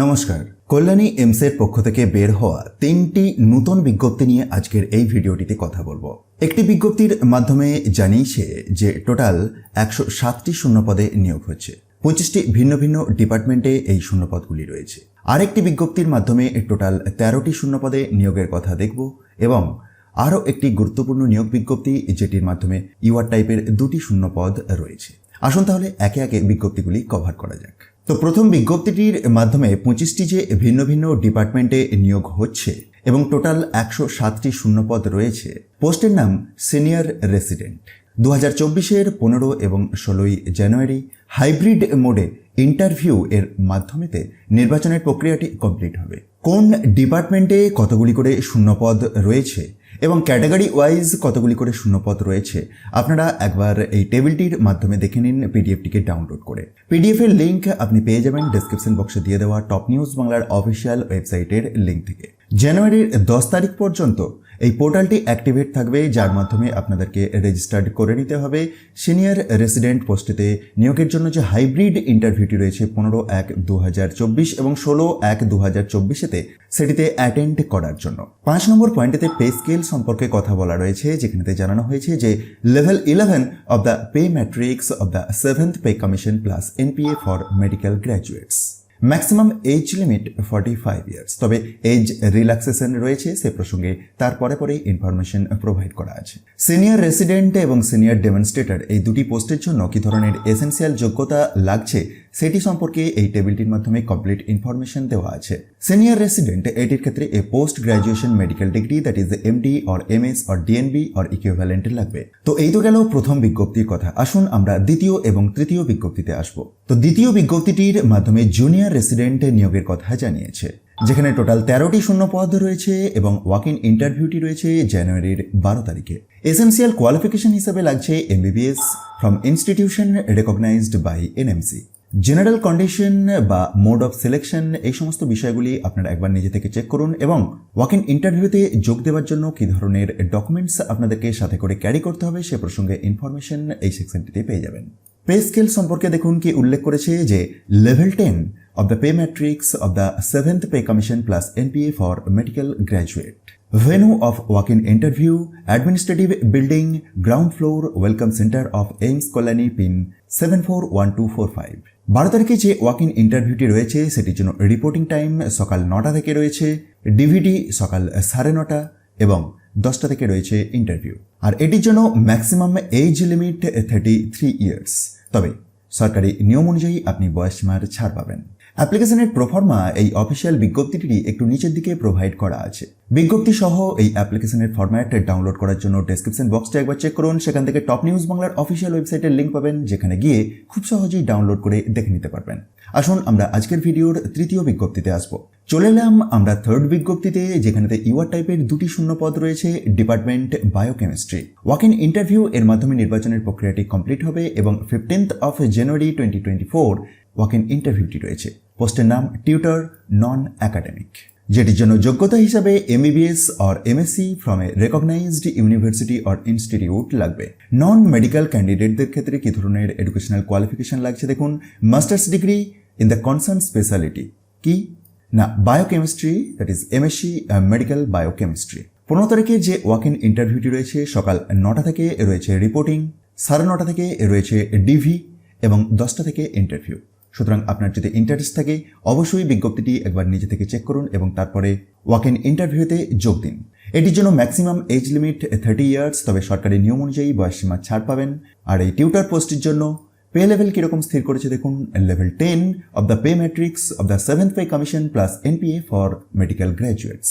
নমস্কার। কল্যাণী এমসের পক্ষ থেকে বের হওয়া তিনটি নতুন বিজ্ঞপ্তি নিয়ে আজকের এই ভিডিওটিতে কথা বলব। একটি বিজ্ঞপ্তির মাধ্যমে জানিয়েছে যে টোটাল একশো সাতটি শূন্যপদে নিয়োগ হচ্ছে। পঁচিশটি ভিন্ন ভিন্ন ডিপার্টমেন্টে এই শূন্যপদগুলি রয়েছে। আরেকটি বিজ্ঞপ্তির মাধ্যমে টোটাল তেরোটি শূন্যপদে নিয়োগের কথা দেখব এবং আরও একটি গুরুত্বপূর্ণ নিয়োগ বিজ্ঞপ্তি যেটির মাধ্যমে ইউআর টাইপের দুটি শূন্যপদ রয়েছে। আসুন তাহলে একে একে বিজ্ঞপ্তিগুলি কভার করা যাক। তো প্রথম বিজ্ঞপ্তিটির মাধ্যমে পঁচিশটি যে ভিন্ন ভিন্ন ডিপার্টমেন্টে নিয়োগ হচ্ছে এবং টোটাল একশো সাতটি শূন্যপদ রয়েছে, পোস্টের নাম সিনিয়র রেসিডেন্ট। দু হাজার চব্বিশের পনেরো এবং ষোলোই জানুয়ারি হাইব্রিড মোডে ইন্টারভিউ এর মাধ্যমেতে নির্বাচনের প্রক্রিয়াটি কমপ্লিট হবে। কোন ডিপার্টমেন্টে কতগুলি করে শূন্যপদ রয়েছে এবং ক্যাটাগরি ওয়াইজ কতগুলি করে শূন্যপদ রয়েছে, আপনারা একবার এই টেবিলটির মাধ্যমে দেখে নিন পিডিএফটিকে ডাউনলোড করে। পিডিএফ এর লিঙ্ক আপনি পেয়ে যাবেন ডেসক্রিপশন বক্সে দিয়ে দেওয়া টপ নিউজ বাংলার অফিসিয়াল ওয়েবসাইটের লিঙ্ক থেকে। জানুয়ারির দশ তারিখ পর্যন্ত এই পোর্টালটি অ্যাক্টিভেট থাকবে, যার মাধ্যমে আপনাদেরকে রেজিস্টার্ড করে নিতে হবে। সিনিয়র রেসিডেন্ট পোস্টেতে নিয়োগের জন্য যে হাইব্রিড ইন্টারভিউটি রয়েছে, পনেরো এক দু এবং ষোলো এক দু হাজার চব্বিশেতে, সেটিতে অ্যাটেন্ড করার জন্য। পাঁচ নম্বর পয়েন্টেতে পে স্কেল সম্পর্কে কথা বলা রয়েছে যেখানেতে জানানো হয়েছে যে level eleven of the pay matrix of the seventh pay commission plus NPA for medical graduates. Maximum age limit forty five years তবে এজ রিল্যাক্সেশন রয়েছে সে প্রসঙ্গে। তার পরে পরে ইনফরমেশন প্রোভাইড করা আছে। সিনিয়র রেসিডেন্ট এবং সিনিয়র ডেমনস্ট্রেটর এই দুটি পোস্টের জন্য কি ধরনের এসেন্সিয়াল যোগ্যতা লাগছে সেটি সম্পর্কে এই টেবিলটির মাধ্যমে কমপ্লিট ইনফরমেশন দেওয়া আছে। সিনিয়র রেসিডেন্ট এটির ক্ষেত্রে a post graduation medical degree that is M MD or MS or DNB or equivalent লাগবে। তো এই তো গেল প্রথম বিজ্ঞপ্তির কথা। আসুন আমরা দ্বিতীয় এবং তৃতীয় বিজ্ঞপ্তিতে আসব। তো দ্বিতীয় বিজ্ঞপ্তিটির মাধ্যমে জুনিয়র রেসিডেন্ট নিয়োগের কথা জানিয়েছে, যেখানে টোটাল তেরোটি শূন্য পদ রয়েছে এবং ওয়াক ইন ইন্টারভিউটি রয়েছে জানুয়ারির বারো তারিখে। এসেন্সিয়াল কোয়ালিফিকেশন হিসেবে লাগছে MBBS from institution recognised by NMC general condition বা মোড অফ সিলেকশন এই সমস্ত বিষয়গুলি আপনারা একবার নিজে থেকে চেক করুন এবং ওয়াক ইন ইন্টারভিউতে যোগ দেওয়ার জন্য কী ধরনের ডকুমেন্টস আপনাদেরকে সাথে করে ক্যারি করতে হবে সে প্রসঙ্গে ইনফরমেশন এই সেকশনটিতে পেয়ে যাবেন। পে স্কেল সম্পর্কে দেখুন কি উল্লেখ করেছে যে level ten of the pay matrix of the 7th pay commission plus NPA for medical graduate. Venue of walk-in interview, administrative building, ground floor, welcome center of Ames Colony pin 741245. বারো তারিখে যে walk in ইন্টারভিউটি রয়েছে সেটির জন্য reporting time সকাল নটা থেকে রয়েছে ডিভিডি সকাল সাড়ে নটা এবং দশটা থেকে রয়েছে ইন্টারভিউ আর এটির জন্য maximum age limit thirty three years তবে সরকারি নিয়ম অনুযায়ী আপনি বয়সীমার ছাড় পাবেন অ্যাপ্লিকেশনের প্রফর্মা এই অফিসিয়াল বিজ্ঞপ্তিটি একটু নিচের দিকে প্রোভাইড করা আছে। বিজ্ঞপ্তি সহ এই অ্যাপ্লিকেশনের ফরম্যাট ডাউনলোড করার জন্য ডেসক্রিপশন বক্সটা একবার চেক করুন। সেখান থেকে টপ নিউজ বাংলার অফিসিয়াল ওয়েবসাইটের লিঙ্ক পাবেন, যেখানে গিয়ে খুব সহজেই ডাউনলোড করে দেখে নিতে পারবেন। আসুন আমরা আজকের ভিডিওর তৃতীয় বিজ্ঞপ্তিতে আসব। চলে এলাম আমরা থার্ড বিজ্ঞপ্তিতে, যেখানেতে ইউআর টাইপের দুটি শূন্য পদ রয়েছে department biochemistry walk in interview এর মাধ্যমে নির্বাচনের প্রক্রিয়াটি কমপ্লিট হবে এবং fifteenth of January twenty twenty four walk in ইন্টারভিউটি রয়েছে। পোস্টের নাম টিউটর নন একাডেমিক যেটির জন্য যোগ্যতা হিসাবে MBBS or MSc from a recognised university or institute লাগবে। নন মেডিকেল ক্যান্ডিডেটদের ক্ষেত্রে কি ধরনের এডুকেশনাল কোয়ালিফিকেশন লাগছে দেখুন। Masters degree in the concern speciality কি? না biochemistry that is MSc medical biochemistry পনেরো তারিখে যে ওয়াক ইন ইন্টারভিউটি রয়েছে, সকাল নটা থেকে রয়েছে রিপোর্টিং সাড়ে নটা থেকে রয়েছে ডিভি এবং দশটা থেকে ইন্টারভিউ সুতরাং আপনার যদি ইন্টারেস্ট থাকে, অবশ্যই বিজ্ঞপ্তিটি একবার নিজে থেকে চেক করুন এবং তারপরে ওয়াক ইন ইন্টারভিউতে যোগ দিন। এটির জন্য maximum age limit thirty years তবে সরকারি নিয়ম অনুযায়ী বয়সীমা ছাড় পাবেন। আর এই টিউটার পোস্টের জন্য পে লেভেল কীরকম স্থির করেছে দেখুন level ten of the pay matrix of the seventh pay commission plus NPA for medical graduates